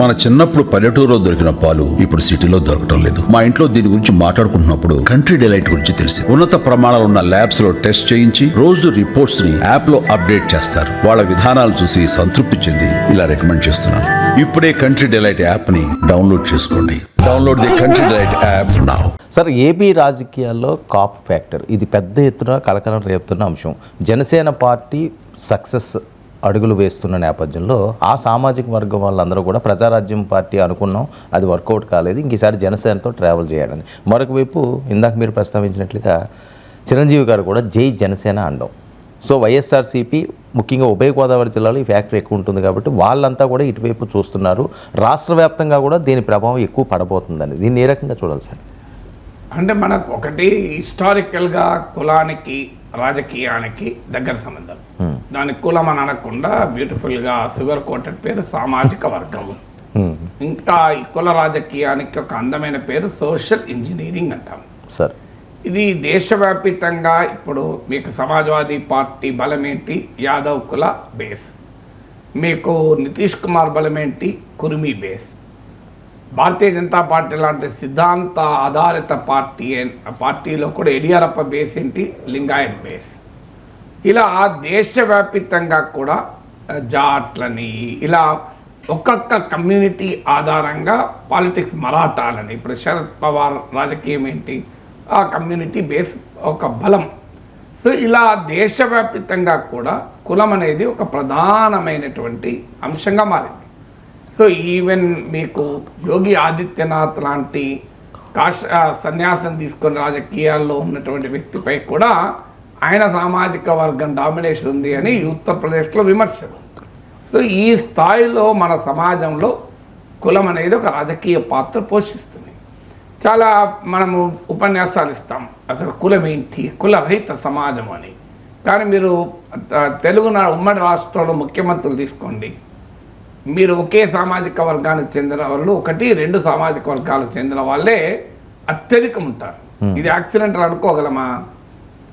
మన చిన్నప్పుడు పల్లెటూరులో దొరికిన పాలు ఇప్పుడు సిటీలో దొరకటం లేదు. మా ఇంట్లో దీని గురించి మాట్లాడుకుంటున్నప్పుడు కంట్రీ డిలైట్ గురించి తెలిసి ఉన్నత ప్రమాణాలు ఉన్న ల్యాబ్స్లో టెస్ట్ చేయించి రోజు రిపోర్ట్స్ని యాప్లో అప్డేట్ చేస్తారు. వాళ్ళ విధానాలు చూసి సంతృప్తి చెంది ఇలా రికమెండ్ చేస్తున్నాను. ఇప్పుడే కంట్రీ డిలైట్ యాప్ని డౌన్లోడ్ చేసుకోండి. Download the country delight app now sir AP రాజకీయాల్లో కాప్ ఫ్యాక్టర్ ఇది పెద్ద ఎత్తున కలకలం రేపుతున్న అంశం. జనసేన పార్టీ సక్సెస్ అడుగులు వేస్తున్న నేపథ్యంలో ఆ సామాజిక వర్గం వాళ్ళందరూ కూడా ప్రజారాజ్యం పార్టీ అనుకున్నాం అది వర్కౌట్ కాలేదు ఇంక ఈసారి జనసేనతో ట్రావెల్ చేయాలని. మరొక వైపు ఇందాక మీరు ప్రస్తావించినట్లుగా చిరంజీవి గారు కూడా జై జనసేన అండం. సో వైఎస్ఆర్సీపీ ముఖ్యంగా ఉభయ గోదావరి జిల్లాలో ఈ ఫ్యాక్టరీ ఎక్కువ ఉంటుంది కాబట్టి వాళ్ళంతా కూడా ఇటువైపు చూస్తున్నారు. రాష్ట్ర వ్యాప్తంగా కూడా దీని ప్రభావం ఎక్కువ పడబోతుందని దీన్ని ఏ రకంగా చూడాలి సార్? అంటే మనకు ఒకటి హిస్టారికల్గా కులానికి రాజకీయానికి దగ్గర సంబంధం. దాని కులం అని అనకుండా బ్యూటిఫుల్గా షుగర్ కోటెడ్ పేరు సామాజిక వర్గం. ఇంకా ఈ కుల రాజకీయానికి ఒక అందమైన పేరు సోషల్ ఇంజనీరింగ్ అంటాం. సార్. ఇది దేశవ్యాపితంగా ఇప్పుడు మీకు సమాజ్వాదీ పార్టీ బలమేంటి? యాదవ్ కుల బేస్. మీకు నితీష్ కుమార్ బలమేంటి? కుర్మీ బేస్. భారతీయ జనతా పార్టీ లాంటి సిద్ధాంత ఆధారిత పార్టీ పార్టీలో కూడా యడియూరప్ప బేస్ ఏంటి? లింగాయత్ బేస్. ఇలా దేశవ్యాపితంగా కూడా జాట్లని ఇలా ఒక్కొక్క కమ్యూనిటీ ఆధారంగా పాలిటిక్స్ మరాఠాలని ఇప్పుడు శరద్ పవార్ రాజకీయం ఏంటి? ఆ కమ్యూనిటీ బేస్ ఒక బలం. సో ఇలా దేశవ్యాపితంగా కూడా కులం అనేది ఒక ప్రధానమైనటువంటి అంశంగా మారింది. సో ఈవెన్ మీకు యోగి ఆదిత్యనాథ్ లాంటి కాష సన్యాసం తీసుకొని రాజకీయాల్లో ఉన్నటువంటి వ్యక్తిపై కూడా ఆయన సామాజిక వర్గం డామినేషన్ ఉంది అని ఉత్తరప్రదేశ్లో విమర్శలు. సో ఈ స్థాయిలో మన సమాజంలో కులం అనేది ఒక రాజకీయ పాత్ర పోషిస్తుంది. చాలా మనము ఉపన్యాసాలు ఇస్తాం. అసలు కులం ఏంటి? కుల రహిత సమాజం అని. కానీ మీరు తెలుగు నా- ఉమ్మడి రాష్ట్రంలో ముఖ్యమంత్రులు తీసుకోండి. మీరు ఒకే సామాజిక వర్గానికి చెందిన వాళ్ళు ఒకటి రెండు సామాజిక వర్గాలకు చెందిన వాళ్ళే అత్యధికం ఉంటారు. ఇది యాక్సిడెంటల్ అనుకోగలమా?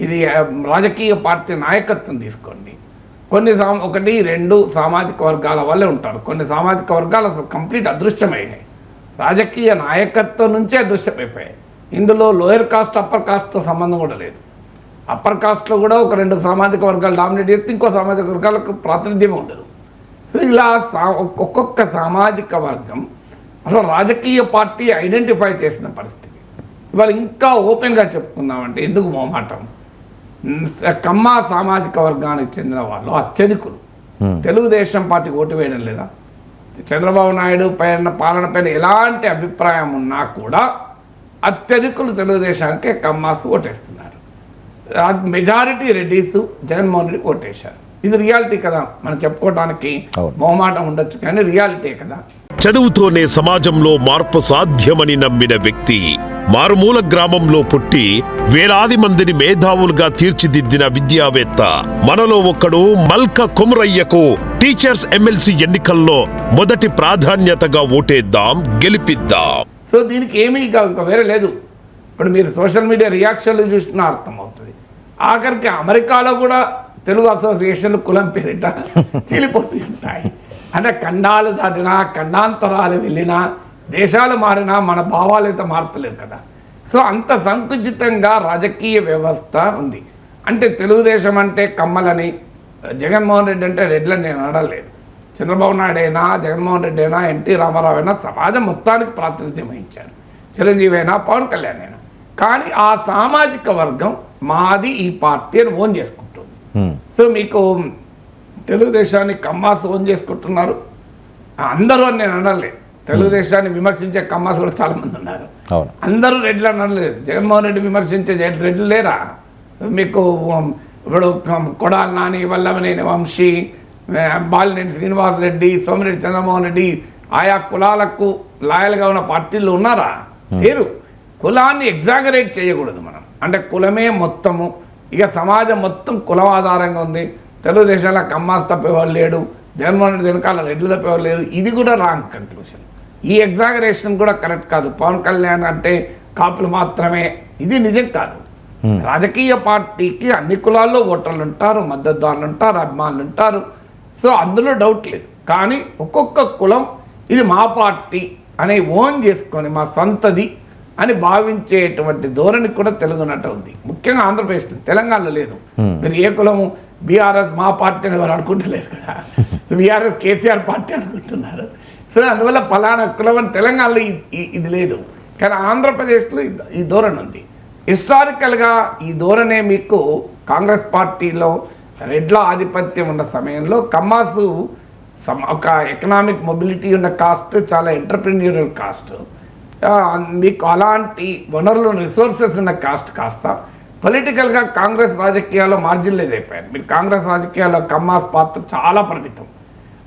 ఇది రాజకీయ పార్టీ నాయకత్వం తీసుకోండి. కొన్ని సా ఒకటి రెండు సామాజిక వర్గాల వాళ్ళే ఉంటారు. కొన్ని సామాజిక వర్గాలు అసలు కంప్లీట్ అదృశ్యమైనాయి. రాజకీయ నాయకత్వం నుంచే అదృశ్యమైపోయాయి. ఇందులో లోయర్ కాస్ట్ అప్పర్ కాస్ట్తో సంబంధం కూడా లేదు. అప్పర్ కాస్ట్లో కూడా ఒక రెండు సామాజిక వర్గాలు డామినేట్ చేస్తే ఇంకో సామాజిక వర్గాలకు ప్రాతినిధ్యం ఉండదు. సో ఇలా సా ఒక్కొక్క సామాజిక వర్గం అసలు రాజకీయ పార్టీ ఐడెంటిఫై చేసిన పరిస్థితి. ఇవాళ ఇంకా ఓపెన్గా చెప్పుకుందామంటే ఎందుకు మొహమాటం? ఉమ్, కమ్మ సామాజిక వర్గానికి చెందిన వాళ్ళు అత్యధికులు. తెలుగుదేశం పార్టీకి ఓటు వేయడం లేదా? చంద్రబాబు నాయుడు పైన పాలన పైన ఎలాంటి అభిప్రాయం ఉన్నా కూడా అత్యధికులు తెలుగుదేశానికే కమ్మాస్ ఓటేస్తున్నారు. మెజారిటీ రెడ్డిస్ జగన్మోహన్ రెడ్డి ఓటేశారు. ఇది రియాలిటీ కదా. మనం చెప్పుకోవడానికి. మొహమాటం ఉండొచ్చు కానీ రియాలిటీ కదా. చదువుతోనే సమాజంలో మార్పు సాధ్యమని నమ్మిన వ్యక్తి మారుమూల గ్రామంలో పుట్టి వేలాది మందిని మేధావులుగా తీర్చిదిద్దిన విద్యావేత్త. మనలో ఒక్కడు మల్క కుమరయ్యకు టీచర్స్ ఎమ్మెల్సీ ఎన్నికల్లో మొదటి ప్రాధాన్యతగా ఓటేద్దాం గెలిపిద్దాం. సో దీనికి ఏమీ ఇక ఇంకా వేరే లేదు. ఇప్పుడు మీరు సోషల్ మీడియా రియాక్షన్లు చూసినా అర్థమవుతుంది. ఆఖరికి అమెరికాలో కూడా తెలుగు అసోసియేషన్లు కులం పేరిట చీలిపోతూ ఉంటాయి. అంటే ఖండాలు దాటినా ఖండాంతరాలు వెళ్ళినా దేశాలు మారినా మన భావాలు అయితే మారతలేవు కదా. సో అంత సంకుచితంగా రాజకీయ వ్యవస్థ ఉంది. అంటే తెలుగుదేశం అంటే కమ్మలని జగన్మోహన్ రెడ్డి అంటే రెడ్లని నేను అనడలేదు చంద్రబాబు నాయుడు అయినా జగన్మోహన్ రెడ్డి అయినా ఎన్టీ రామారావు అయినా సమాజం మొత్తానికి ప్రాతినిధ్యం వహించారు. చిరంజీవి అయినా పవన్ కళ్యాణ్ అయినా. కానీ ఆ సామాజిక వర్గం మాది ఈ పార్టీ అని ఓన్ చేసుకుంటుంది హ్మ్. సో మీకు తెలుగుదేశాన్ని కమ్మాస్ ఓన్ చేసుకుంటున్నారు. అందరూ అని నేను అనలేదు తెలుగుదేశాన్ని విమర్శించే కమ్మాస్ కూడా చాలా మంది ఉన్నారు. అందరూ రెడ్లు అనలేదు. జగన్మోహన్ రెడ్డి విమర్శించే రెడ్లు లేరా? మీకు ఇప్పుడు కొడాలి నాని వల్లభనేని వంశీ బాలినేని శ్రీనివాస్ రెడ్డి సోమిరెడ్డి చంద్రమోహన్ రెడ్డి ఆయా కులాలకు లాయల్గా ఉన్న పార్టీలు ఉన్నారా? లేరు. కులాన్ని ఎగ్జాగరేట్ చేయకూడదు మనం. అంటే కులమే మొత్తము. ఇక సమాజం మొత్తం కులం ఆధారంగా ఉంది. తెలుగుదేశంలో కమ్మాస్ తప్పేవాళ్ళు లేడు. జగన్మోహన్ రెడ్డి వెనకాల రెడ్లు తప్పేవాళ్ళు లేరు ఇది కూడా రాంగ్ కంక్లూషన్ ఈ ఎగ్జాగరేషన్ కూడా కరెక్ట్ కాదు. పవన్ కళ్యాణ్ అంటే కాపులు మాత్రమే. ఇది నిజం కాదు. రాజకీయ పార్టీకి అన్ని కులాల్లో ఓటర్లు ఉంటారు మద్దతుదారులు ఉంటారు అభిమానులు ఉంటారు. సో అందులో డౌట్ లేదు. కానీ ఒక్కొక్క కులం ఇది మా పార్టీ అని ఓన్ చేసుకొని మా సొంతది అని భావించేటువంటి ధోరణి కూడా తెలుగునట ఉంది. ముఖ్యంగా ఆంధ్రప్రదేశ్ తెలంగాణలో లేదు. మీరు ఏ కులము బీఆర్ఎస్ మా పార్టీ అని ఎవరు అనుకుంటలేరు కదా. బీఆర్ఎస్ కేసీఆర్ పార్టీ అనుకుంటున్నారు. సో అందువల్ల పలానా కులం అని తెలంగాణలో ఇది లేదు. కానీ ఆంధ్రప్రదేశ్లో ఈ- ధోరణి ఉంది. హిస్టారికల్గా ఈ ధోరణే మీకు కాంగ్రెస్ పార్టీలో రెడ్ల ఆధిపత్యం ఉన్న సమయంలో కమ్మాసు ఒక ఎకనామిక్ మొబిలిటీ ఉన్న కాస్ట్ చాలా ఎంటర్ప్రెన్యూరల్ కాస్ట్. మీకు అలాంటి వనరులు రిసోర్సెస్ ఉన్న కాస్ట్ కాస్త పొలిటికల్గా కాంగ్రెస్ రాజకీయాల్లో మార్జిన్లైజ్ అయిపోయారు. మీరు కాంగ్రెస్ రాజకీయాల్లో కమ్మాస్ పాత్ర చాలా పరిమితం.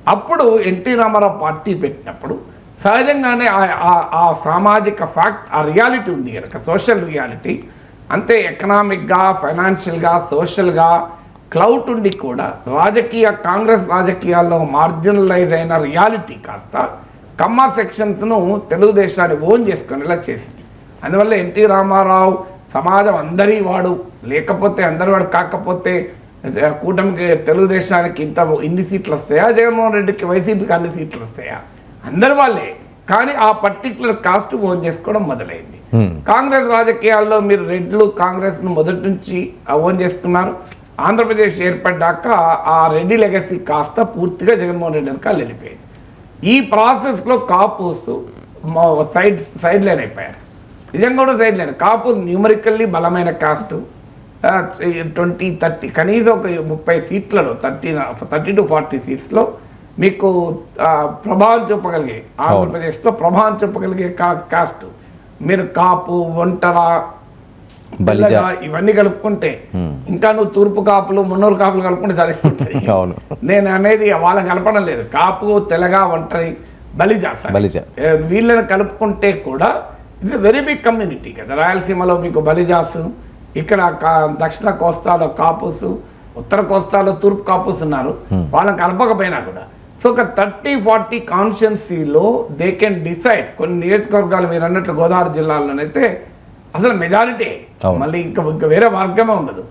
అప్పుడు ఎన్టీ రామారావు పార్టీ పెట్టినప్పుడు సహజంగానే ఆ- ఆ- ఆ సామాజిక ఫ్యాక్ట్ ఆ రియాలిటీ ఉంది కనుక సోషల్ రియాలిటీ అంతే ఎకనామిక్గా ఫైనాన్షియల్గా సోషల్గా క్లౌట్ ఉండి కూడా రాజకీయ కాంగ్రెస్ రాజకీయాల్లో మార్జినలైజ్ అయిన రియాలిటీ కాస్త కమ్మ సెక్షన్స్ను తెలుగుదేశాన్ని ఓన్ చేసుకునేలా చేసింది. అందువల్ల ఎన్టీ రామారావు సమాజం అందరి వాడు లేకపోతే అందరి వాడు కాకపోతే కూటమికి తెలుగుదేశానికి ఇంత ఇన్ని సీట్లు వస్తాయా? జగన్మోహన్ రెడ్డికి వైసీపీకి అన్ని సీట్లు వస్తాయా? అందరి వాళ్ళే. కానీ ఆ పర్టికులర్ కాస్ట్ ఓన్ చేసుకోవడం మొదలైంది. కాంగ్రెస్ రాజకీయాల్లో మీరు రెడ్లు కాంగ్రెస్ను మొదటి నుంచి ఓన్ చేసుకున్నారు. ఆంధ్రప్రదేశ్ ఏర్పడ్డాక ఆ రెడ్డి లెగసీ కాస్త పూర్తిగా జగన్మోహన్ రెడ్డి వెనకాల వెళ్ళిపోయింది. ఈ ప్రాసెస్లో కాపూస్ సైడ్ సైడ్ లైన్ అయిపోయారు. నిజంగా కూడా సైడ్ లైన్ కాపూస్ న్యూమరికల్లీ బలమైన కాస్ట్ ట్వంటీ థర్టీ కనీసం ఒక ముప్పై సీట్లలో థర్టీ థర్టీ టు ఫార్టీ సీట్స్లో మీకు ప్రభావం చూపగలిగే ఆంధ్రప్రదేశ్లో ప్రభావం చూపగలిగే కా కాస్ట్ మీరు కాపు ఒంటర ఇవన్నీ కలుపుకుంటే ఇంకా నువ్వు తూర్పు కాపులు మున్నూరు కాపులు కలుపుకుంటే సరిపోతుంది అవును. నేను అనేది వాళ్ళని కలపడం లేదు. కాపు తెలగ ఒంటరి బలిజ. బలిజ. వీళ్ళని కలుపుకుంటే కూడా ఇది వెరీ బిగ్ కమ్యూనిటీ కదా. రాయలసీమలో మీకు బలిజాసు ఇక్కడ దక్షిణ కోస్తాలో కాపుస్ ఉత్తర కోస్తాలో తూర్పు కాపుస్ ఉన్నారు. వాళ్ళని కలపకపోయినా కూడా. సో ఒక థర్టీ ఫార్టీ కాన్స్టిట్యున్సీలో దే కెన్ డిసైడ్ కొన్ని నియోజకవర్గాలు మీరు అన్నట్లు గోదావరి జిల్లాలోనైతే అసలు మెజారిటీ. మళ్ళీ ఇంకా ఇంకా వేరే మార్గమే ఉండదు.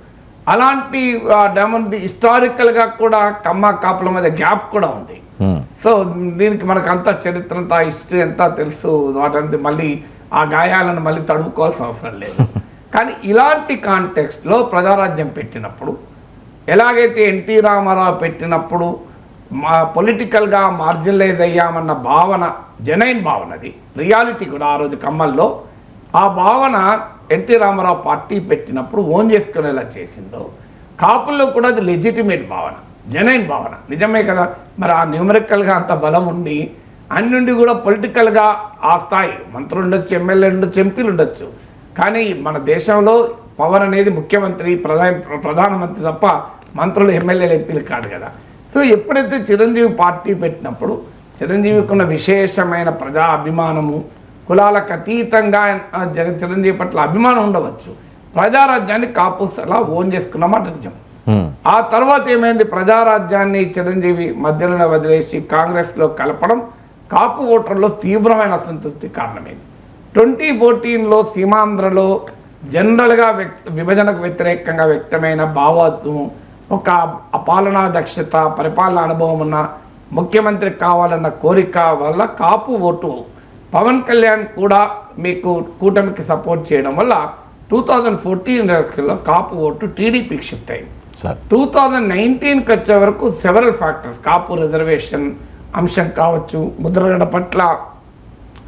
అలాంటి డెమోన్ హిస్టారికల్గా కూడా కమ్మ కాపుల మధ్య గ్యాప్ కూడా ఉంది. Hmm. సో దీనికి మనకు అంతా చరిత్ర అంతా హిస్టరీ అంతా తెలుసు. వాటంతా మళ్ళీ ఆ గాయాలను మళ్ళీ తడుపుకోవాల్సిన అవసరం లేదు. కానీ ఇలాంటి కాంటెక్స్ట్లో ప్రజారాజ్యం పెట్టినప్పుడు ఎలాగైతే ఎన్టీ రామారావు పెట్టినప్పుడు మా పొలిటికల్గా మార్జినలైజ్ అయ్యామన్న భావన జనైన్ భావన అది. రియాలిటీ కూడా ఆ రోజు కమ్మల్లో ఆ భావన ఎన్టీ రామారావు పార్టీ పెట్టినప్పుడు ఓన్ చేసుకునేలా చేసిందో. కాపుల్లో కూడా అది లెజిటిమేట్ భావన జనైన్ భావన. నిజమే కదా మరి ఆ న్యూమరికల్గా అంత బలం ఉండి అన్నిండి కూడా పొలిటికల్గా ఆ స్థాయి మంత్రులు ఉండొచ్చు ఎమ్మెల్యే ఉండొచ్చు ఎంపీలు ఉండొచ్చు. కానీ మన దేశంలో పవర్ అనేది ముఖ్యమంత్రి ప్రధాన ప్రధానమంత్రి తప్ప మంత్రులు ఎమ్మెల్యేలు ఎంపీలు కాదు కదా. సో ఎప్పుడైతే చిరంజీవి పార్టీ పెట్టినప్పుడు చిరంజీవికి ఉన్న విశేషమైన ప్రజా అభిమానము కులాలకు అతీతంగా జగన్ చిరంజీవి పట్ల అభిమానం ఉండవచ్చు. ప్రజారాజ్యాన్ని కాపుస్ అలా ఓన్ చేసుకున్నమాట నిజం. ఆ తర్వాత ఏమైంది? ప్రజారాజ్యాన్ని చిరంజీవి మధ్యలోనే వదిలేసి కాంగ్రెస్లో కలపడం కాపు ఓటర్లో తీవ్రమైన అసంతృప్తి కారణమైంది. ట్వంటీ ఫోర్టీన్లో సీమాంధ్రలో జనరల్గా వ్యక్త విభజనకు వ్యతిరేకంగా వ్యక్తమైన భావోద్యమం ఒక అపాలనా దక్షత పరిపాలన అనుభవం ఉన్న ముఖ్యమంత్రి కావాలన్న కోరిక వల్ల కాపు ఓటు పవన్ కళ్యాణ్ కూడా మీకు కూటమికి సపోర్ట్ చేయడం వల్ల టూ థౌజండ్ ఫోర్టీన్ ఎలక్షన్లో కాపు ఓటు టీడీపీకి షిఫ్ట్ అయింది. సార్. టూ థౌజండ్ నైన్టీన్కి వచ్చే వరకు సెవరల్ ఫ్యాక్టర్స్ కాపు రిజర్వేషన్ అంశం కావచ్చు ముద్రగడ పట్ల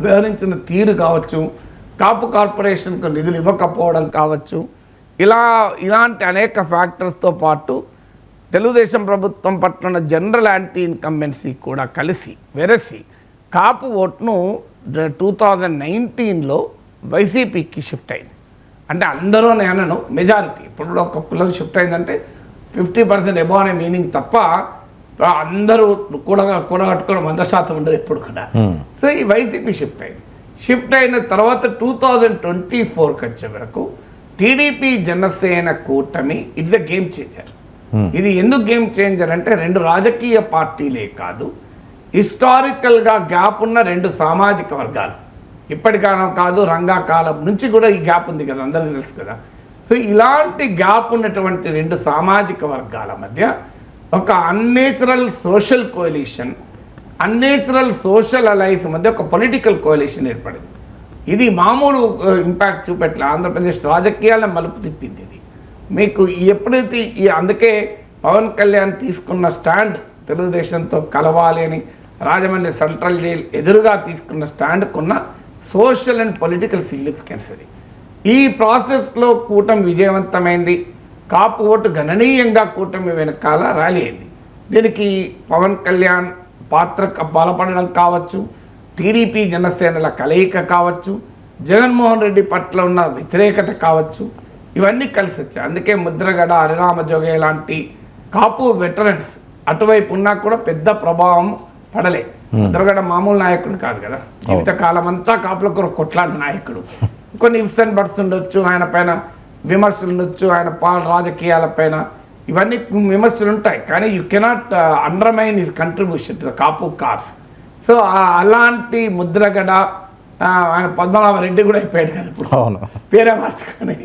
వ్యవహరించిన తీరు కావచ్చు కాపు కార్పొరేషన్కు నిధులు ఇవ్వకపోవడం కావచ్చు ఇలా ఇలాంటి అనేక ఫ్యాక్టర్స్తో పాటు తెలుగుదేశం ప్రభుత్వం పట్ల జనరల్ యాంటీ ఇన్కంబెన్సీ కూడా కలిసి వెరసి కాపు ఓట్ను టూ థౌజండ్ నైన్టీన్లో వైసీపీకి షిఫ్ట్ అయింది. అంటే అందరూ నేను మెజారిటీ. ఇప్పుడు ఒక కులం షిఫ్ట్ అయిందంటే ఫిఫ్టీ పర్సెంట్ ఎబో అనే మీనింగ్ తప్ప అందరూ కూడా కూడగట్టుకోవడం వంద శాతం ఉండదు ఎప్పుడు కూడా. సో ఈ వైసీపీ షిఫ్ట్ అయింది. షిఫ్ట్ అయిన తర్వాత టూ థౌజండ్ ట్వంటీ ఫోర్కి వచ్చే వరకు టీడీపీ జనసేన కూటమి ఇట్స్ ఎ గేమ్ చేంజర్. ఇది ఎందుకు గేమ్ చేంజర్ అంటే రెండు రాజకీయ పార్టీలే కాదు హిస్టారికల్గా గ్యాప్ ఉన్న రెండు సామాజిక వర్గాలు. ఇప్పటికాలం కాదు రంగాకాలం నుంచి కూడా ఈ గ్యాప్ ఉంది కదా అందరికీ తెలుసు కదా. సో ఇలాంటి గ్యాప్ ఉన్నటువంటి రెండు సామాజిక వర్గాల మధ్య ఒక unnatural social coalition unnatural social alliance మధ్య ఒక పొలిటికల్ కోalition ఏర్పడింది. ఇది మామూలు ఇంపాక్ట్ చూపెట్ల ఆంధ్రప్రదేశ్ రాజకీయాలను మలుపు తిప్పింది ఇది. మీకు ఎప్పుడైతే ఈ అందుకే పవన్ కళ్యాణ్ తీసుకున్న స్టాండ్ తెలుగుదేశంతో కలవాలి అని రాజమండ్రి సెంట్రల్ జైలు ఎదురుగా తీసుకున్న స్టాండ్కున్న సోషల్ అండ్ పొలిటికల్ సిగ్నిఫికెన్స్ అది. ఈ ప్రాసెస్లో కూటమి విజయవంతమైంది. కాపు ఓటు గణనీయంగా కూటమి వెనకాల ర్యాలీ అయింది. దీనికి పవన్ కళ్యాణ్ పాత్ర బలపడడం కావచ్చు టీడీపీ జనసేనల కలయిక కావచ్చు జగన్మోహన్ రెడ్డి పట్ల ఉన్న వ్యతిరేకత కావచ్చు ఇవన్నీ కలిసి వచ్చాయి. అందుకే ముద్రగడ హరిరామ జోగే లాంటి కాపు వెటరన్స్ అటువైపు ఉన్నా కూడా పెద్ద ప్రభావం పడలే. ముద్రగడ మామూలు నాయకుడు కాదు కదా. జీవితకాలం అంతా కాపుల కొరకు కొట్లాడిన నాయకుడు. కొన్ని ఇప్స్ అండ్ బట్స్ ఉండొచ్చు ఆయన పైన విమర్శలు ఉండొచ్చు ఆయన పాల రాజకీయాల పైన. ఇవన్నీ విమర్శలు ఉంటాయి. కానీ you cannot undermine his contribution to the Kapu caste so అలాంటి ముద్రగడ ఆయన పద్మనాభ రెడ్డి కూడా అయిపోయాడు కదా ఇప్పుడు. అవును. పేరే మార్చుకొని.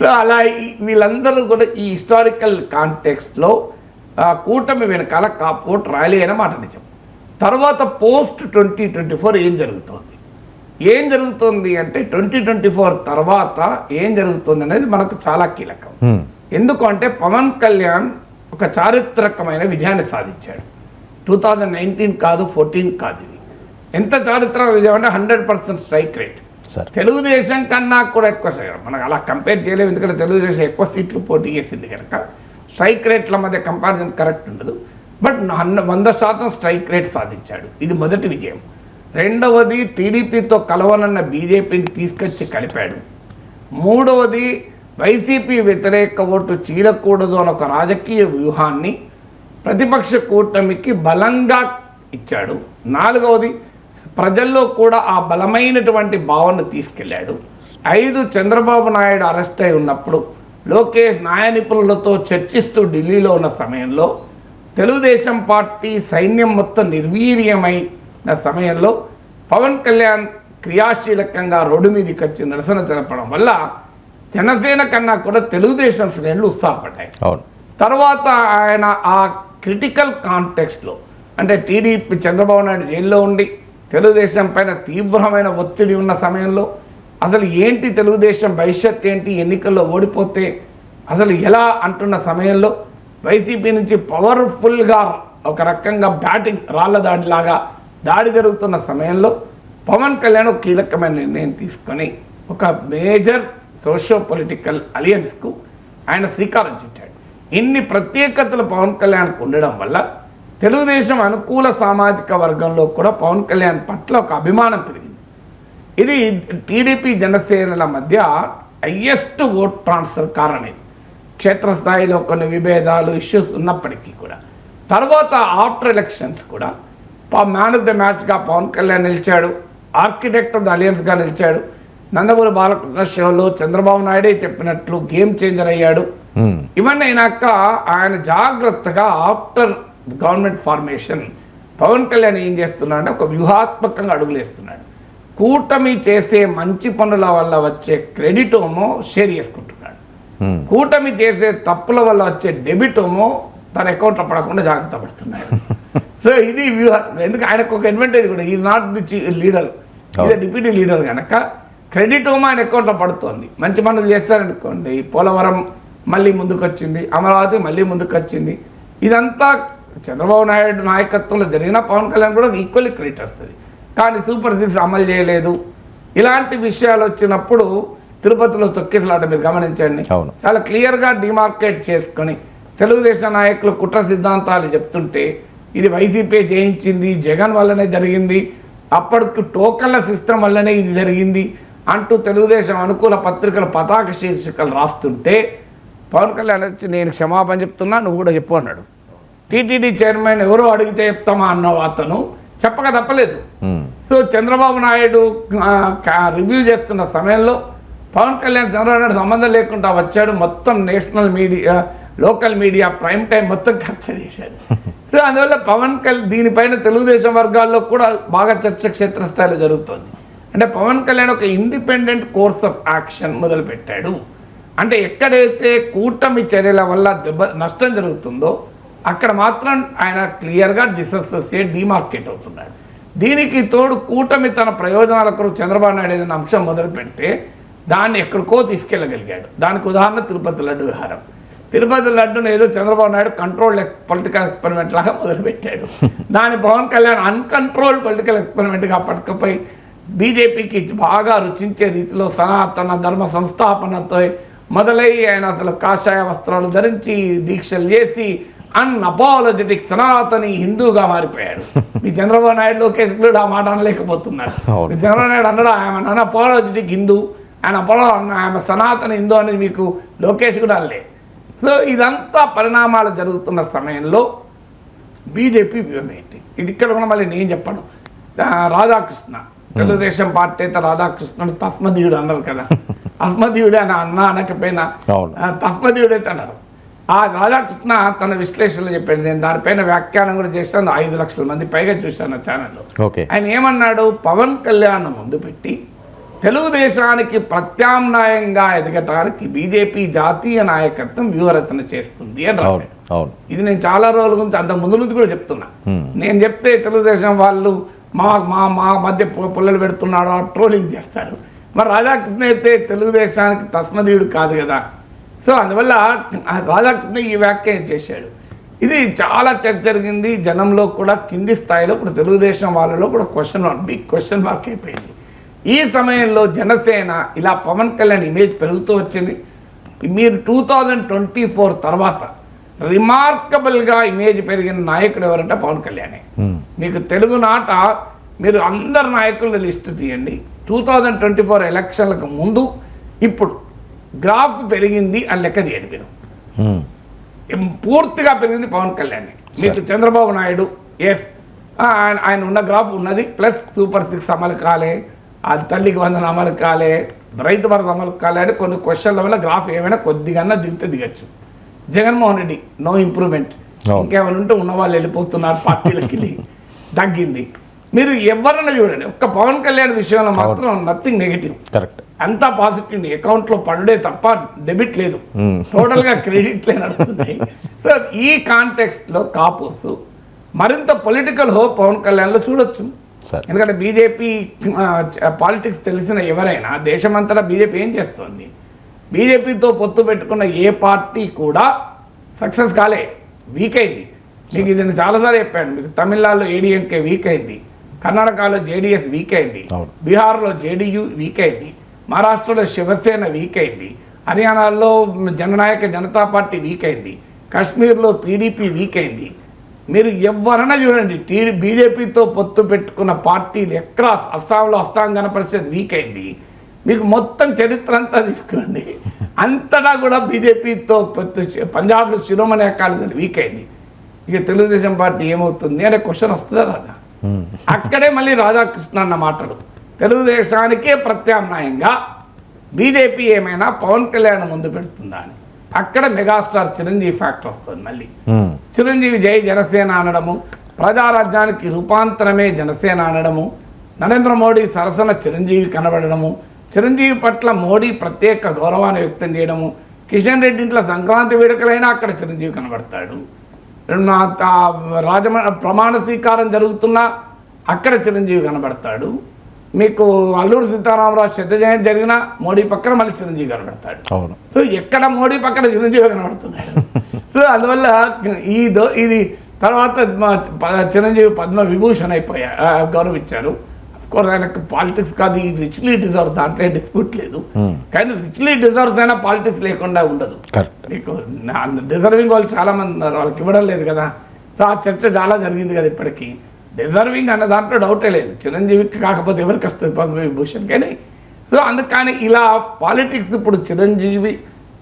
సో అలా వీళ్ళందరూ కూడా ఈ హిస్టారికల్ కాంటెక్స్ట్లో కూటమి వెనకాల కాపోట్ ర్యాలీ అయిన మాట నిజం. తర్వాత పోస్ట్ ట్వంటీ ట్వంటీ ఫోర్ ఏం జరుగుతోంది? ఏం జరుగుతుంది అంటే ట్వంటీ ట్వంటీ ఫోర్ తర్వాత ఏం జరుగుతుంది అనేది మనకు చాలా కీలకం. ఎందుకు అంటే పవన్ కళ్యాణ్ ఒక చారిత్రకమైన విజయాన్ని సాధించాడు. టూ థౌజండ్ నైన్టీన్ కాదు ఫోర్టీన్ కాదు ఇది. ఎంత చారిత్రక విజయం అంటే హండ్రెడ్ పర్సెంట్ స్ట్రైక్ రేట్. సరే. తెలుగుదేశం కన్నా కూడా ఎక్కువ మనకు అలా కంపేర్ చేయలేము ఎందుకంటే తెలుగుదేశం ఎక్కువ సీట్లు పోటీ చేసింది కనుక స్ట్రైక్ రేట్ల మధ్య కంపారిజన్ కరెక్ట్ ఉండదు. బట్ వంద శాతం స్ట్రైక్ రేట్ సాధించాడు. ఇది మొదటి విజయం. రెండవది టీడీపీతో కలవనన్న బీజేపీని తీసుకొచ్చి కలిపాడు. మూడవది వైసీపీ వ్యతిరేక ఓటు చీలకూడదు అని ఒక రాజకీయ వ్యూహాన్ని ప్రతిపక్ష కూటమికి బలంగా ఇచ్చాడు. నాలుగవది ప్రజల్లో కూడా ఆ బలమైనటువంటి భావన తీసుకెళ్ళాడు ఐదు చంద్రబాబు నాయుడు అరెస్ట్ అయి ఉన్నప్పుడు లోకేష్ న్యాయ నిపుణులతో చర్చిస్తూ ఢిల్లీలో ఉన్న సమయంలో తెలుగుదేశం పార్టీ సైన్యం మొత్తం నిర్వీర్యమైన సమయంలో పవన్ కళ్యాణ్ క్రియాశీలకంగా రోడ్డు మీదకి వచ్చి నిరసన తెలపడం వల్ల జనసేన కన్నా కూడా తెలుగుదేశం శ్రేణులు ఉత్సాహపడ్డాయి. తర్వాత ఆయన ఆ క్రిటికల్ కాంటెక్స్లో అంటే టీడీపీ చంద్రబాబు నాయుడు జైల్లో ఉండి తెలుగుదేశం పైన తీవ్రమైన ఒత్తిడి ఉన్న సమయంలో అసలు ఏంటి తెలుగుదేశం భవిష్యత్ ఏంటి ఎన్నికల్లో ఓడిపోతే అసలు ఎలా అంటున్న సమయంలో వైసీపీ నుంచి పవర్ఫుల్గా ఒక రకంగా బ్యాటింగ్ రాళ్ళ దాడిలాగా దాడి జరుగుతున్న సమయంలో పవన్ కళ్యాణ్ ఒక కీలకమైన నిర్ణయం తీసుకొని ఒక మేజర్ సోషో పొలిటికల్ అలియన్స్కు ఆయన శ్రీకారం చుట్టాడు. ఇన్ని ప్రత్యేకతలు పవన్ కళ్యాణ్కు ఉండడం వల్ల తెలుగుదేశం అనుకూల సామాజిక వర్గంలో కూడా పవన్ కళ్యాణ్ పట్ల ఒక అభిమానం పెరిగింది. ఇది టీడీపీ జనసేనల మధ్య హయ్యెస్ట్ ఓట్ ట్రాన్స్ఫర్ కారణం. క్షేత్రస్థాయిలో కొన్ని విభేదాలు ఇష్యూస్ ఉన్నప్పటికీ కూడా తర్వాత ఆఫ్టర్ ఎలక్షన్స్ కూడా మ్యాన్ ఆఫ్ ద మ్యాచ్గా పవన్ కళ్యాణ్ నిలిచాడు ఆర్కిటెక్ట్ ఆఫ్ ద అలియన్స్గా నిలిచాడు నందమూరి బాలకృష్ణ షోలో చంద్రబాబు నాయుడే చెప్పినట్లు గేమ్ చేంజర్ అయ్యాడు హ్మ్. ఇవన్నీ అయినాక ఆయన జాగ్రత్తగా after government formation Pawan Kalyan ఏం చేస్తున్నాడు ఒక వ్యూహాత్మకంగా అడుగులేస్తున్నాడు కూటమి చేసే మంచి పనుల వల్ల వచ్చే క్రెడిట్ ఏమో షేర్ చేసుకుంటున్నాడు. కూటమి చేసే తప్పుల వల్ల వచ్చే డెబిట్ ఏమో తన అకౌంట్లో పడకుండా జాగ్రత్త పడుతున్నాడు. సో ఇది వ్యూహ ఎందుకు? ఆయనకు ఒక అడ్వాంటేజ్ కూడా. ఈ నాట్ ది లీడర్ ఇది డిప్యూటీ లీడర్ కనుక క్రెడిట్ ఏమో ఆయన అకౌంట్లో పడుతోంది. మంచి పనులు చేస్తారనుకోండి పోలవరం మళ్ళీ ముందుకు వచ్చింది అమరావతి మళ్ళీ ముందుకు వచ్చింది ఇదంతా చంద్రబాబు నాయుడు నాయకత్వంలో జరిగిన పవన్ కళ్యాణ్ కూడా ఈక్వల్లీ క్రెడిట్ వస్తుంది కానీ సూపర్ సిక్స్ అమలు చేయలేదు. ఇలాంటి విషయాలు వచ్చినప్పుడు తిరుపతిలో తొక్కేసలాట మీరు గమనించండి. చాలా క్లియర్గా డిమార్కేట్ చేసుకొని తెలుగుదేశం నాయకులు కుట్ర సిద్ధాంతాలు చెప్తుంటే ఇది వైసీపీ జయించింది జగన్ వల్లనే జరిగింది అప్పటికి టోకన్ల సిస్టమ్ వల్లనే ఇది జరిగింది అంటూ తెలుగుదేశం అనుకూల పత్రికలు పతాక శీర్షికలు రాస్తుంటే పవన్ కళ్యాణ్ వచ్చి నేను క్షమాపణ చెప్తున్నా నువ్వు కూడా చెప్పు అన్నాడు టీటీడీ చైర్మన్ ఎవరో అడిగితే చెప్తామా అన్న అతను చెప్పక తప్పలేదు. సో చంద్రబాబు నాయుడు రివ్యూ చేస్తున్న సమయంలో పవన్ కళ్యాణ్ చంద్రబాబు నాయుడు సంబంధం లేకుండా వచ్చాడు. మొత్తం national media local media prime time మొత్తం క్యాప్చర్ చేశాడు. సో అందువల్ల పవన్ కళ్యాణ్ దీనిపైన తెలుగుదేశం వర్గాల్లో కూడా బాగా చర్చ క్షేత్రస్థాయిలో జరుగుతుంది. అంటే పవన్ కళ్యాణ్ ఒక ఇండిపెండెంట్ కోర్స్ ఆఫ్ యాక్షన్ మొదలుపెట్టాడు. అంటే ఎక్కడైతే కూటమి చర్యల వల్ల దెబ్బ నష్టం జరుగుతుందో అక్కడ మాత్రం ఆయన క్లియర్గా డిసోసియేట్ డిమార్కెట్ అవుతున్నాడు. దీనికి తోడు కూటమి తన ప్రయోజనాల కొరకు చంద్రబాబు నాయుడు ఏదైనా అంశం మొదలు పెడితే దాన్ని ఎక్కడికో తీసుకెళ్ళగలిగాడు. దానికి ఉదాహరణ తిరుపతి లడ్డు విహారం. తిరుపతి లడ్డును ఏదో Chandrababu Naidu controlled political experiment లాగా మొదలుపెట్టాడు. దాని పవన్ కళ్యాణ్ అన్కంట్రోల్డ్ పొలిటికల్ ఎక్స్పెరిమెంట్గా పట్టుకుపోయి బీజేపీకి బాగా రుచించే రీతిలో సనాతన ధర్మ సంస్థాపనతో మొదలై ఆయన అసలు కాషాయ వస్త్రాలు ధరించి దీక్షలు చేసి అన్అపాలజెటిక్ సనాతని హిందూగా మారిపోయాడు. మీ చంద్రబాబు నాయుడు లోకేష్ కూడా ఆ మాట. మీ చంద్రబాబు నాయుడు అన్నాడు ఆయన అన్అపాలజెటిక్ హిందూ ఆయన అపోలో ఆయన సనాతన హిందూ అనేది మీకు లోకేష్ కూడా అనలే సో ఇదంతా పరిణామాలు జరుగుతున్న సమయంలో బీజేపీ వ్యూహం ఏంటి ఇది ఇక్కడ కూడా మళ్ళీ నేను చెప్పాను. రాధాకృష్ణ. తెలుగుదేశం పార్టీ అయితే రాధాకృష్ణుడు తస్మదీయుడు అన్నారు కదా. అస్మదీయుడు అని అన్న అనకపోయినా తస్మదీయుడు అయితే అన్నారు. ఆ రాధాకృష్ణ తన విశ్లేషణలో చెప్పాడు. నేను దానిపైన వ్యాఖ్యానం కూడా చేశాను. ఐదు లక్షల మంది పైగా చూశాను ఆ ఛానల్లో. ఆయన ఏమన్నాడు? పవన్ కళ్యాణ్ ముందు పెట్టి తెలుగుదేశానికి ప్రత్యామ్నాయంగా ఎదగటానికి బీజేపీ జాతీయ నాయకత్వం వ్యూహరచన చేస్తుంది అని రాశాడు. ఇది నేను చాలా రోజుల గురించి అంత ముందు నుంచి కూడా చెప్తున్నా. నేను చెప్తే తెలుగుదేశం వాళ్ళు మా మా మా మధ్య పుల్లలు పెడుతున్నాడు ట్రోలింగ్ చేస్తారు. మరి రాధాకృష్ణ అయితే తెలుగుదేశానికి తస్మదీయుడు కాదు కదా. సో అందువల్ల రాధాకృష్ణ ఈ వ్యాఖ్య చేశాడు. ఇది చాలా చర్చ జరిగింది. జనంలో కూడా కింది స్థాయిలో ఇప్పుడు తెలుగుదేశం వాళ్ళలో కూడా క్వశ్చన్ బిగ్ క్వశ్చన్ మార్క్ అయిపోయింది. ఈ సమయంలో జనసేన ఇలా పవన్ కళ్యాణ్ ఇమేజ్ పెరుగుతూ వచ్చింది. మీరు టూ థౌజండ్ ట్వంటీ ఫోర్ తర్వాత రిమార్కబుల్గా ఇమేజ్ పెరిగిన నాయకుడు ఎవరంటే పవన్ కళ్యాణే. మీకు తెలుగు నాట మీరు అందరు నాయకుల లిస్టు తీయండి. టూ థౌజండ్ ట్వంటీ ఫోర్ ఎలక్షన్లకు ముందు ఇప్పుడు గ్రాఫ్ పెరిగింది అని లెక్క తీయండి మీరు. పూర్తిగా పెరిగింది పవన్ కళ్యాణ్. మీకు చంద్రబాబు నాయుడు ఎస్ ఆయన ఆయన ఉన్న గ్రాఫ్ ఉన్నది ప్లస్ సూపర్ సిక్స్ అమలు కాలే. అది తల్లికి వందన అమలు కాలే రైతు భరోసా అమలు కాలే అంటే కొన్ని క్వశ్చన్ల వల్ల గ్రాఫ్ ఏమైనా కొద్దిగా దిగితే దిగచ్చు. Jaganmohan Reddy no improvement. ఇంకేమైనా ఉంటే ఉన్న వాళ్ళు వెళ్ళిపోతున్నారు పార్టీలకి వెళ్ళి. తగ్గింది. మీరు ఎవరైనా చూడండి ఒక్క పవన్ కళ్యాణ్ విషయంలో మాత్రం నథింగ్ నెగిటివ్ కరెక్ట్ అంతా పాజిటివ్ అకౌంట్లో పడుడే తప్ప డెబిట్ లేదు. టోటల్గా క్రెడిట్ నడుస్తున్నాయి సో ఈ కాంటెక్స్ట్లో కాపోస్ మరింత పొలిటికల్ హోప్ పవన్ కళ్యాణ్లో చూడొచ్చు. ఎందుకంటే బీజేపీ పాలిటిక్స్ తెలిసిన ఎవరైనా దేశమంతటా బీజేపీ ఏం చేస్తోంది? బీజేపీతో పొత్తు పెట్టుకున్న ఏ పార్టీ కూడా సక్సెస్ కాలే వీక్ అయింది. మీకు ఇది నేను చాలాసార్లు చెప్పాను మీకు తమిళనాడులో ఏడీఎంకే వీక్ అయింది కర్ణాటకలో జేడీఎస్ వీక్ అయింది. బీహార్లో జేడీయూ వీక్ అయింది మహారాష్ట్రలో శివసేన వీక్ అయింది హర్యానాలో జననాయక జనతా పార్టీ వీక్ అయింది కాశ్మీర్లో పీడీపీ వీక్ అయింది మీరు ఎవరైనా చూడండి టీ బీజేపీతో పొత్తు పెట్టుకున్న పార్టీలు ఎక్కడ అస్సాంలో అస్సాం గణపరిషత్ వీక్ అయింది. మీకు మొత్తం చరిత్ర అంతా తీసుకోండి. అంతటా కూడా బీజేపీతో పొత్తు పంజాబ్లో శిరోమణి అకాలీదళ్ వీక్ అయింది. ఇక తెలుగుదేశం పార్టీ ఏమవుతుంది అనే క్వశ్చన్ వస్తుందా రాదా? Hmm. అక్కడే మళ్ళీ రాధాకృష్ణ అన్న మాటలు. తెలుగుదేశానికే ప్రత్యామ్నాయంగా బీజేపీ ఏమైనా పవన్ కళ్యాణ్ ముందు పెడుతుందా అని. అక్కడ మెగాస్టార్ చిరంజీవి ఫ్యాక్టర్ వస్తుంది మళ్ళీ. చిరంజీవి జై జనసేన అనడము ప్రజారాజ్యానికి రూపాంతరమే జనసేన అనడము నరేంద్ర మోడీ సరసన చిరంజీవి కనబడము చిరంజీవి పట్ల మోడీ ప్రత్యేక గౌరవాన్ని వ్యక్తం చేయడము కిషన్ రెడ్డి ఇంట్లో సంక్రాంతి వేడుకలైనా అక్కడ చిరంజీవి కనబడతాడు. రాజమ ప్రమాణ స్వీకారం జరుగుతున్నా అక్కడ చిరంజీవి కనబడతాడు. మీకు అల్లూరు సీతారామరాజు శత జయంతి జరిగినా మోడీ పక్కన మళ్ళీ చిరంజీవి కనబడతాడు అవును. సో ఎక్కడ మోడీ పక్కన చిరంజీవి కనబడుతున్నాడు సో అందువల్ల ఈ దో ఇది తర్వాత చిరంజీవి పద్మ విభూషణ్ అయిపోయా గౌరవించారు. కోర్స్ ఆయనకు పాలిటిక్స్ కాదు ఈ రిచ్లీ డిజర్వ్ దాంట్లో డిస్ప్యూట్ లేదు. Hmm. కానీ రిచ్లీ డిజర్వ్స్ అయినా పాలిటిక్స్ లేకుండా ఉండదు. డిజర్వింగ్ వాళ్ళు చాలా మంది ఉన్నారు. వాళ్ళకి ఇవ్వడం లేదు కదా. సో ఆ చర్చ చాలా జరిగింది కదా ఇప్పటికీ. డిజర్వింగ్ అన్న దాంట్లో డౌటే లేదు. చిరంజీవికి కాకపోతే ఎవరికి వస్తుంది? పద్మవిభూషణ్ కానీ సో అందుకని ఇలా పాలిటిక్స్ ఇప్పుడు చిరంజీవి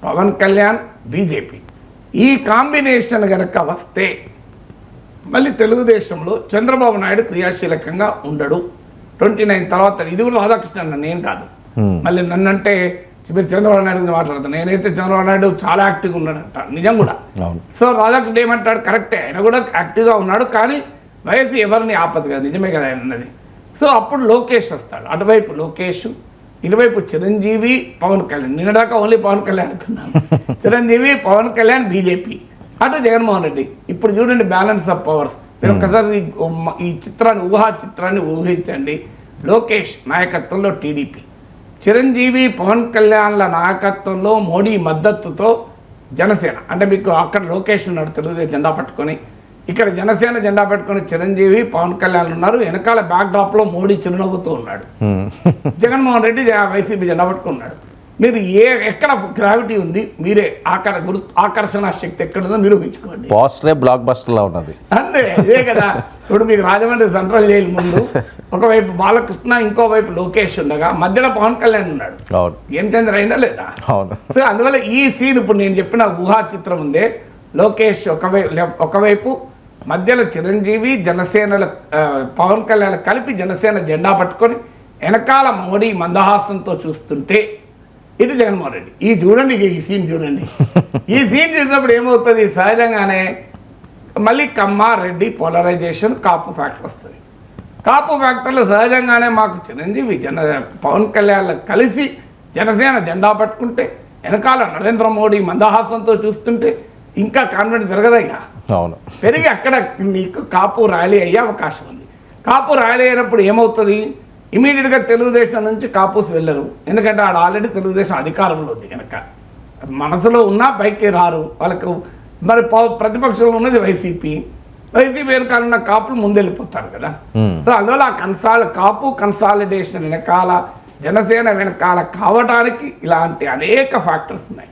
పవన్ కళ్యాణ్ బీజేపీ ఈ కాంబినేషన్ గనక వస్తే మళ్ళీ తెలుగుదేశంలో చంద్రబాబు నాయుడు క్రియాశీలకంగా ఉండడు. ట్వంటీ నైన్ తర్వాత ఇది కూడా రాధాకృష్ణ అన్న నేను కాదు. Hmm. మళ్ళీ నన్నంటే మీరు చంద్రబాబు నాయుడు గురించి మాట్లాడతాను నేనైతే చంద్రబాబు నాయుడు చాలా యాక్టివ్గా ఉన్నాడంట నిజం కూడా. సో రాధాకృష్ణ ఏమంటాడు? కరెక్టే ఆయన కూడా యాక్టివ్గా ఉన్నాడు కానీ వయసు ఎవరిని ఆపదు కదా నిజమే కదా ఆయన అన్నది. సో అప్పుడు లోకేష్ వస్తాడు. అటువైపు లోకేష్ ఇటువైపు చిరంజీవి పవన్ కళ్యాణ్. నిన్నదాకా ఓన్లీ పవన్ కళ్యాణ్ అనుకున్నాను. చిరంజీవి పవన్ కళ్యాణ్ బీజేపీ. అటు జగన్మోహన్ రెడ్డి. ఇప్పుడు చూడండి బ్యాలెన్స్ ఆఫ్ పవర్స్. మీరు ఈ ఉమ్మ- ఈ చిత్రాన్ని ఊహా చిత్రాన్ని ఊహించండి. లోకేష్ నాయకత్వంలో టీడీపీ. చిరంజీవి పవన్ కళ్యాణ్ల నాయకత్వంలో మోడీ మద్దతుతో జనసేన. అంటే మీకు అక్కడ లోకేష్ ఉన్నాడు తెలుగుదేశం జెండా పట్టుకొని. ఇక్కడ జనసేన జెండా పెట్టుకొని చిరంజీవి పవన్ కళ్యాణ్ ఉన్నారు. వెనకాల బ్యాక్లో మోడీ చిరునవ్వుతూ ఉన్నాడు. జగన్మోహన్ రెడ్డి వైసీపీ జెండా పట్టుకున్నాడు. మీరు ఏ ఎక్కడ గ్రావిటీ ఉంది మీరే ఆకర్ గురు ఆకర్షణ శక్తి ఎక్కడ ఉందో నిరూపించుకోండి. పోస్టరే బ్లాక్ బస్టర్లా ఉన్నది. అంతే ఇదే కదా. ఇప్పుడు మీకు రాజమండ్రి సెంట్రల్ జైలు ముందు ఒకవైపు బాలకృష్ణ ఇంకోవైపు లోకేష్ ఉండగా మధ్యలో పవన్ కళ్యాణ్ ఉన్నాడు. ఏం చంద్ర అయినా లేదా? అవును. అందువల్ల ఈ సీన్ ఇప్పుడు నేను చెప్పిన ఊహా చిత్రం ఉందే లోకేష్ ఒకవైపు ఒకవైపు మధ్యలో చిరంజీవి జనసేనల పవన్ కళ్యాణ్ కలిపి జనసేన జెండా పట్టుకొని వెనకాల మోడీ మందహాసంతో చూస్తుంటే ఇది జగన్మోహన్ రెడ్డి. ఈ చూడండి ఈ సీన్ చూడండి. ఈ సీన్ చూసినప్పుడు ఏమవుతుంది? సహజంగానే మళ్ళీ కమ్మ రెడ్డి పోలరైజేషన్ కాపు ఫ్యాక్టర్ వస్తుంది. కాపు ఫ్యాక్టర్లు సహజంగానే మాకు చిరంజీవి జన పవన్ కళ్యాణ్ కలిసి జనసేన జెండా పట్టుకుంటే వెనకాల నరేంద్ర మోడీ మందహాసంతో చూస్తుంటే ఇంకా కాన్ఫిడెన్స్ పెరగదా ఇక? అవును. పెరిగి అక్కడ నీకు కాపు ర్యాలీ అయ్యే అవకాశం ఉంది. కాపు ర్యాలీ అయినప్పుడు ఏమవుతుంది? ఇమీడియట్గా తెలుగుదేశం నుంచి కాపుస్ వెళ్ళరు. ఎందుకంటే ఆడ ఆల్రెడీ తెలుగుదేశం అధికారంలో ఉంది కనుక. మనసులో ఉన్నా పైకి రారు. వాళ్ళకు మరి ప్రతిపక్షంలో ఉన్నది వైసీపీ. వైసీపీ వెనకాల ఉన్న కాపులు ముందెళ్ళిపోతారు కదా. సో అందువల్ల ఆ కన్సాల్ కాపు కన్సాలిడేషన్ వెనకాల జనసేన వెనకాల కావడానికి ఇలాంటి అనేక ఫ్యాక్టర్స్ ఉన్నాయి.